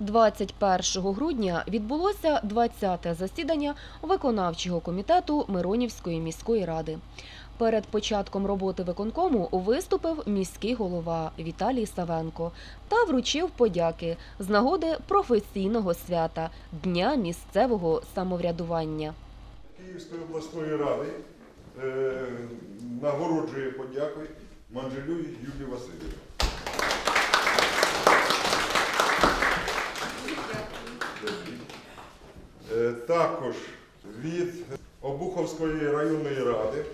21 грудня відбулося 20-те засідання виконавчого комітету Миронівської міської ради. Перед початком роботи виконкому виступив міський голова Віталій Савенко та вручив подяки з нагоди професійного свята Дня місцевого самоврядування. Київської обласної ради е, нагороджує подякою Манжелю Юлії Васильівні. Е, Також від Обуховської районної ради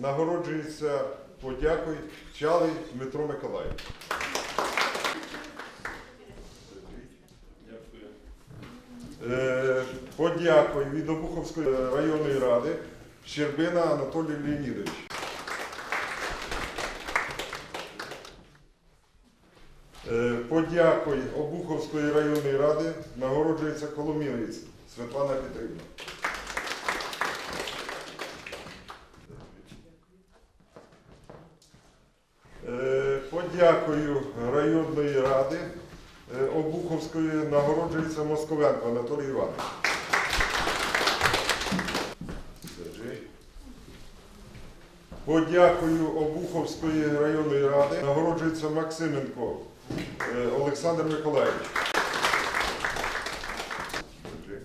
нагороджується подякою Чалий Дмитро Миколаївич. Е, Подякую від Обуховської районної ради Щербина Анатолій Леонідович. Е, Подякую Обуховської районної ради нагороджується Коломієць Світлана Петрівна. Е, Подякую районної ради е, Обуховської нагороджується Московенко Анатолій Іванович. Подякую Обуховської районної ради нагороджується Максименко е, Олександр Миколаївич. Держи.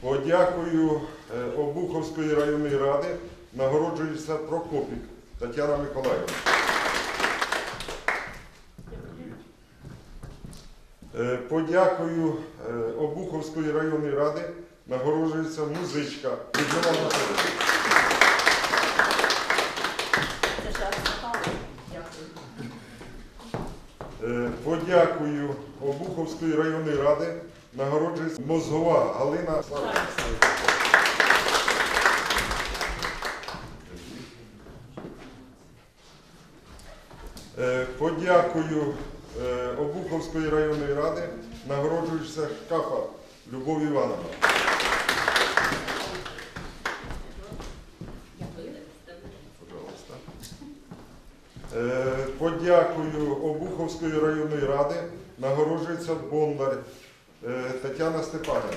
Подякую е, Обуховської районної ради. Нагороджується Прокопік Тетяна Миколаївна. Е, Подякую е, Обуховської районної ради. Нагороджується музичка Людмила Анатолійовна. Подякую Обуховської районної ради нагороджується Мозгова Галина. Е, Подякую е, Обуховської районної ради нагороджується Шкафа Любов Івановна. Е, Подякую Обуховської районної ради нагороджується Бондар Тетяна Степанівна.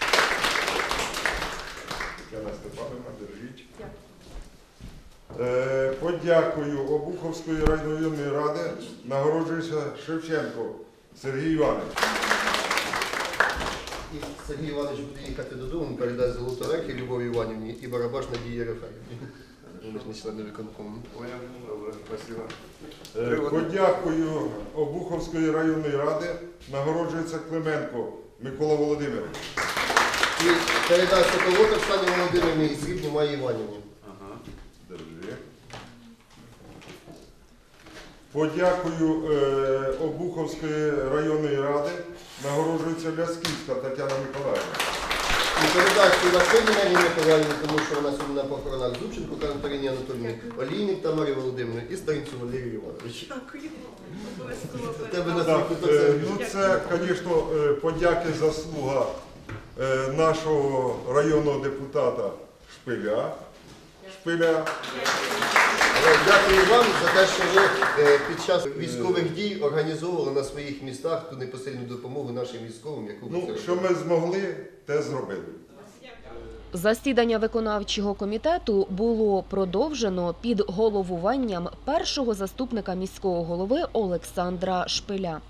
Тетяна Степанівна, держіть. Е, Подякую Обуховської районної ради нагороджується Шевченко Сергій Іванович. І Сергій Іванович буде їхати додому, передасть золоту рeki Любові Іванівні і барабаш Надії Єрофеївні. Вони ж не члени виконкому. Понял? Добре, спасибо. Е, Подякую Обуховської районної ради нагороджується Клименко Микола Володимирович. І передасть Соколов Оксані Володимирівні і срібну Майі Іванівні. Ага. Держи. Подякую е, Обуховської районної ради нагороджується Лясківська Тетяна Миколаївна. І передасть Василі Марії Миколаївні, тому що вона сьогодні на похоронах Зубченко Катерині Анатолійовні, Олійник Тамарі Володимирівні і Старинцю Валерію Івановичу. Дякую. Обов'язково У тебе на Так, е, це. ну це, звісно, е, подяки заслуга е, нашого районного депутата Шпиля. Шпиля. Але Дякую вам за те, що ви е, під час військових дій організовували на своїх містах ту непосильну допомогу нашим військовим, яку ви Ну, що ми змогли, те зробили. Засідання виконавчого комітету було продовжено під головуванням першого заступника міського голови Олександра Шпиля.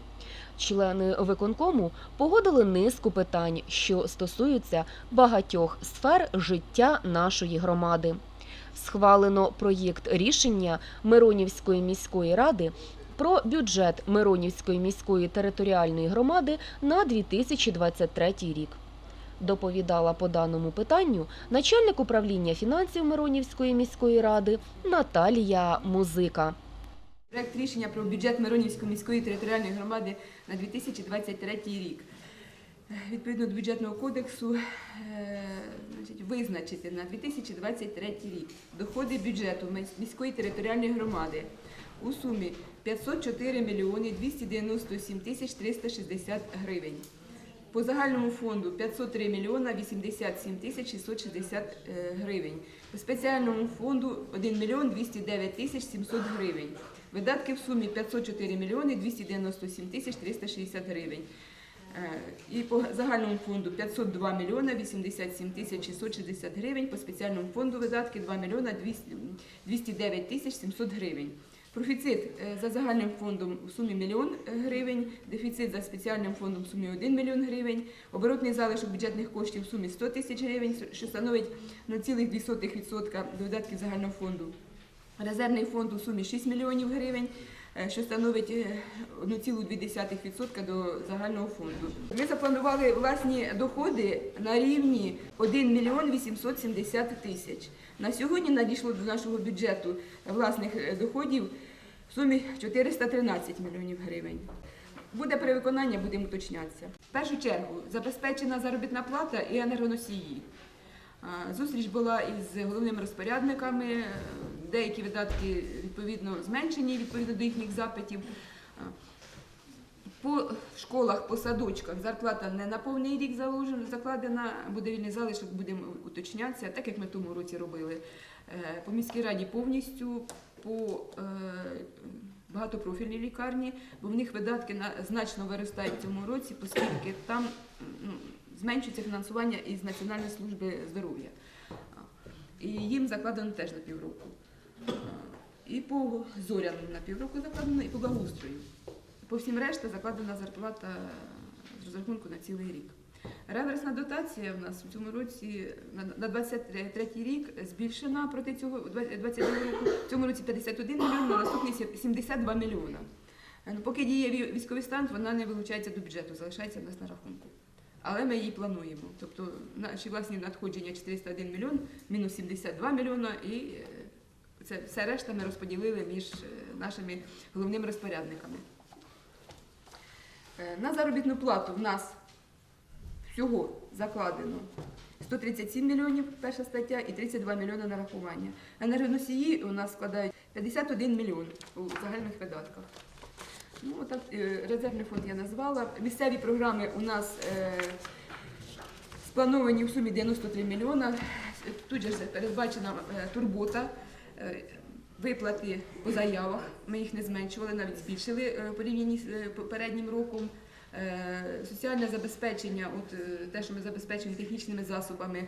Члени виконкому погодили низку питань, що стосуються багатьох сфер життя нашої громади. Схвалено проєкт рішення Миронівської міської ради про бюджет Миронівської міської територіальної громади на 2023 рік. Доповідала по даному питанню начальник управління фінансів Миронівської міської ради Наталія Музика. Проект рішення про бюджет Миронівської міської територіальної громади на 2023 рік. Відповідно до бюджетного кодексу е, визначити на 2023 рік доходи бюджету міської територіальної громади у сумі 504 мільйони 297 тисяч 360 гривень. По загальному фонду 503 мільйона 87 тисяч 660 е, гривень. По спеціальному фонду 1 мільйон 209 тисяч 700 гривень. Видатки в сумі 504 мільйони 297 тисяч 360 гривень. Е, І по загальному фонду 502 мільйона 87 тисяч 660 гривень, по спеціальному фонду видатки 2 мільйона 209 тисяч 700 гривень. Профіцит е, за загальним фондом в сумі мільйон гривень, дефіцит за спеціальним фондом в сумі 1 мільйон гривень, оборотний залишок бюджетних коштів в сумі 100 тисяч гривень, що становить 0,2% до видатків загального фонду. Резервний фонд у сумі 6 мільйонів гривень, е, що становить е, 1,2% до загального фонду. Ми запланували власні доходи на рівні 1 мільйон 870 тисяч. На сьогодні надійшло до нашого бюджету власних е, доходів в сумі 413 мільйонів гривень. Буде перевиконання, будемо уточнятися. В першу чергу забезпечена заробітна плата і енергоносії. Зустріч була із головними розпорядниками. е, Деякі видатки відповідно зменшені відповідно до їхніх запитів. По школах, по садочках зарплата не на повний рік закладена, буде вільний залишок, будемо уточнятися, так як ми тому році робили. Е, По міській раді повністю, по е, багатопрофільній лікарні, бо в них видатки на, значно виростають в цьому році, оскільки там зменшується фінансування із Національної служби здоров'я. І їм закладено теж на півроку. І по зоряним на півроку закладено, і по благоустрою. По всім решта закладена зарплата з розрахунку на цілий рік. Реверсна дотація в нас в цьому році на- на 23 рік збільшена проти цього 22 року. В цьому році 51 мільйон, на наступний 72 мільйона. Ну, Поки діє військовий стан, вона не вилучається до бюджету, залишається в нас на рахунку. Але ми її плануємо. Тобто наші власні надходження 401 мільйон, мінус 72 мільйона, і е, це все решта ми розподілили між е, нашими головними розпорядниками. Е, На заробітну плату в нас всього закладено 137 мільйонів перша стаття і 32 мільйони нарахування. Енергоносії у нас складають 51 мільйон у загальних видатках. Ну, так, е, резервний фонд я назвала. Місцеві програми у нас е, сплановані в сумі 93 мільйона. Тут же передбачена е, турбота. Виплати по заявах, ми їх не зменшували, навіть збільшили в з попереднім роком. Соціальне забезпечення, от те, що ми забезпечуємо технічними засобами,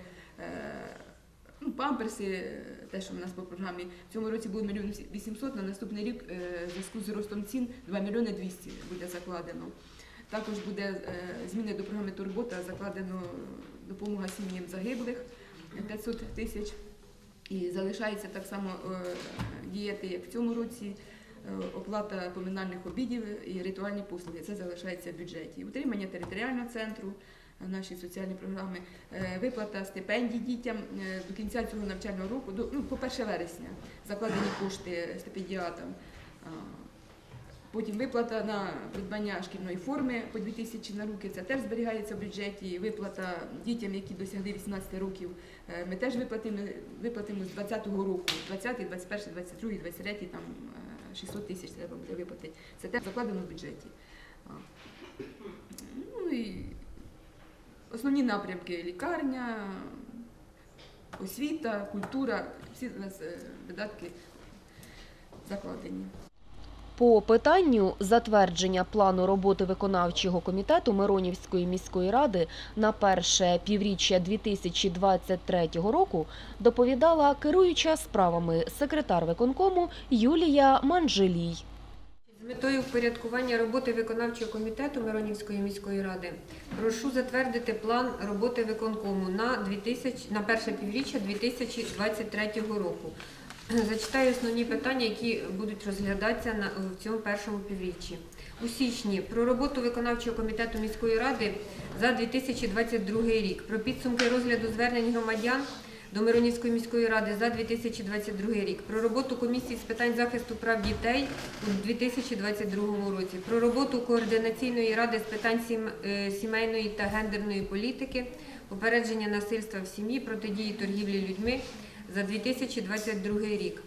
ну, памперси, е, те, що в нас по програмі. В цьому році було мільйон 800, на наступний рік е, в зв'язку з ростом цін 2 мільйони 200 буде закладено. Також буде е, зміни до програми Турбота, закладено допомога сім'ям загиблих 500 тисяч. І залишається так само діяти, як в цьому році, оплата поминальних обідів і ритуальні послуги. Це залишається в бюджеті. Утримання територіального центру, наші соціальні програми, е, виплата стипендій дітям е, до кінця цього навчального року, до, ну, по 1 вересня, закладені кошти стипендіатам. Потім виплата на придбання шкільної форми по 2 тисячі на руки, це теж зберігається в бюджеті. Виплата дітям, які досягли 18 років, е, ми теж виплатимо, виплатимо з 20-го року, 20, 21, 22, 23, там е, 600 тисяч треба буде виплатити. Це теж закладено в бюджеті. А. Ну і основні напрямки лікарня, освіта, культура, всі у нас е, видатки закладені. По питанню затвердження плану роботи виконавчого комітету Миронівської міської ради на перше півріччя 2023 року доповідала керуюча справами секретар виконкому Юлія Манжелій. Метою впорядкування роботи виконавчого комітету Миронівської міської ради прошу затвердити план роботи виконкому на 2000, на перше півріччя 2023 року. Зачитаю основні питання, які будуть розглядатися на в цьому першому півріччі. У січні про роботу виконавчого комітету міської ради за 2022 рік, про підсумки розгляду звернень громадян до Миронівської міської ради за 2022 рік, про роботу комісії з питань захисту прав дітей у 2022 році, про роботу координаційної ради з питань е, сімейної та гендерної політики, попередження насильства в сім'ї, протидії торгівлі людьми за 2022 рік.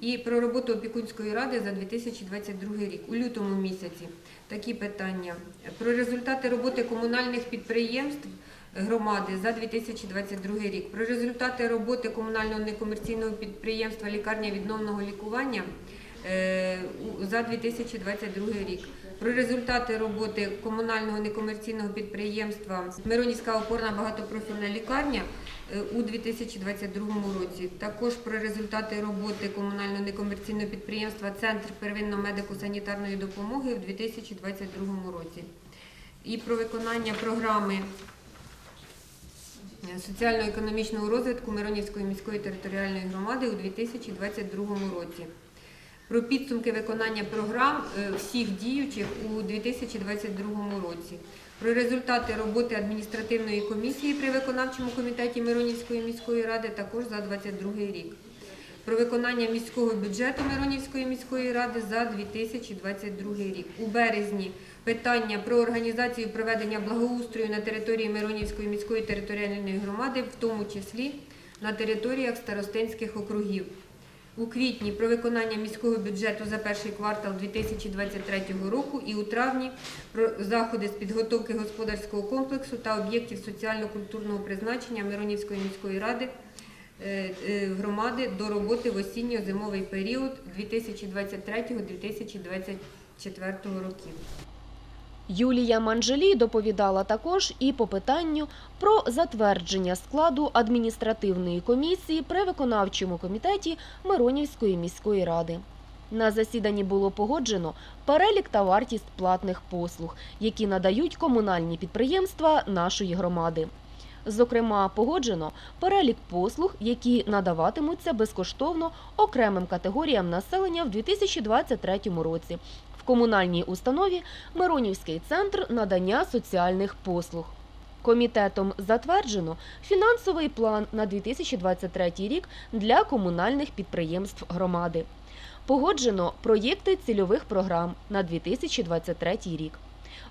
І про роботу опікунської ради за 2022 рік у лютому місяці. Такі питання про результати роботи комунальних підприємств громади за 2022 рік, про результати роботи комунального некомерційного підприємства лікарня відновного лікування е, за 2022 рік. Про результати роботи комунального некомерційного підприємства Миронівська опорна багатопрофільна лікарня е, у 2022 році. Також про результати роботи комунального некомерційного підприємства Центр первинної медико-санітарної допомоги у 2022 році. І про виконання програми соціально-економічного розвитку Миронівської міської територіальної громади у 2022 році. Про підсумки виконання програм е, всіх діючих у 2022 році. Про результати роботи адміністративної комісії при виконавчому комітеті Миронівської міської ради також за 2022 рік. Про виконання міського бюджету Миронівської міської ради за 2022 рік. У березні питання про організацію проведення благоустрою на території Миронівської міської територіальної громади, в тому числі на територіях старостинських округів. У квітні про виконання міського бюджету за перший квартал 2023 року і у травні про заходи з підготовки господарського комплексу та об'єктів соціально-культурного призначення Миронівської міської ради громади до роботи в осінньо-зимовий період 2023-2024 років. Юлія Манжелій доповідала також і по питанню про затвердження складу адміністративної комісії при виконавчому комітеті Миронівської міської ради. На засіданні було погоджено перелік та вартість платних послуг, які надають комунальні підприємства нашої громади. Зокрема, погоджено перелік послуг, які надаватимуться безкоштовно окремим категоріям населення в 2023 році в комунальній установі Миронівський центр надання соціальних послуг. Комітетом затверджено фінансовий план на 2023 рік для комунальних підприємств громади. Погоджено проєкти цільових програм на 2023 рік.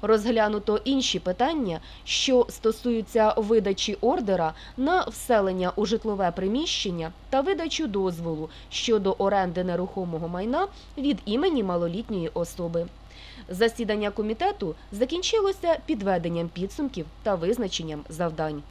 Розглянуто інші питання, що стосуються видачі ордера на вселення у житлове приміщення та видачу дозволу щодо оренди нерухомого майна від імені малолітньої особи. Засідання комітету закінчилося підведенням підсумків та визначенням завдань.